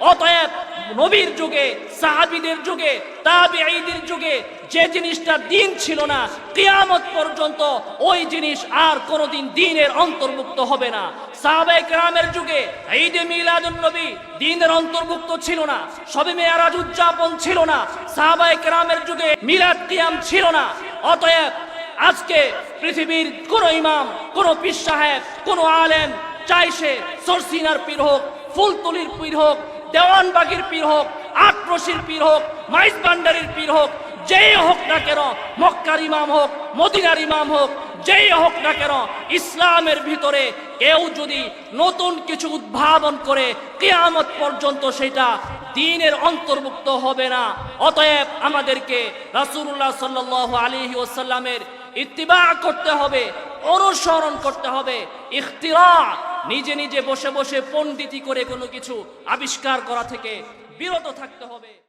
অতএব নবীর যুগে, সাহাবীদের যুগে, তাবিঈদের যুগে যে জিনিসটা দিন ছিল না, কিয়ামত পর্যন্ত ওই জিনিস আর কোনোদিন দিনের অন্তর্ভুক্ত হবে না। সাহাবায়ে যুগে নবী দিনের অন্তর্ভুক্ত ছিল না, সবে মেয়ারাজ উদযাপন ছিল না, সাহাবায়ে কেরামের যুগে মিলাদ ছিল না। অতএব আজকে পৃথিবীর কোন ইমাম, কোন পীর সাহেব, কোন আলেম চাই সে সরসিনার পীর হোক, ফুলতলির পীর হোক, দেওয়ানবাগির পীর হোক আটরশির পীর হোক মাইজ ভান্ডারির পীর হোক, যেই হোক না কেন, মক্কার ইমাম হোক, মদিনার ইমাম হোক, যেই হোক না কেন, ইসলামের ভিতরে কেউ যদি নতুন কিছু উদ্ভাবন করে, কেয়ামত পর্যন্ত সেটা দিনের অন্তর্ভুক্ত হবে না। অতএব আমাদেরকে রাসূলুল্লাহ সাল্লাল্লাহু আলাইহি ওয়াসাল্লামের ইত্তিবা করতে হবে, অনুসরণ করতে হবে, ইখতিরা, নিজে নিজে বসে বসে পণ্ডিতি করে কোনো কিছু আবিষ্কার করা থেকে বিরত থাকতে হবে।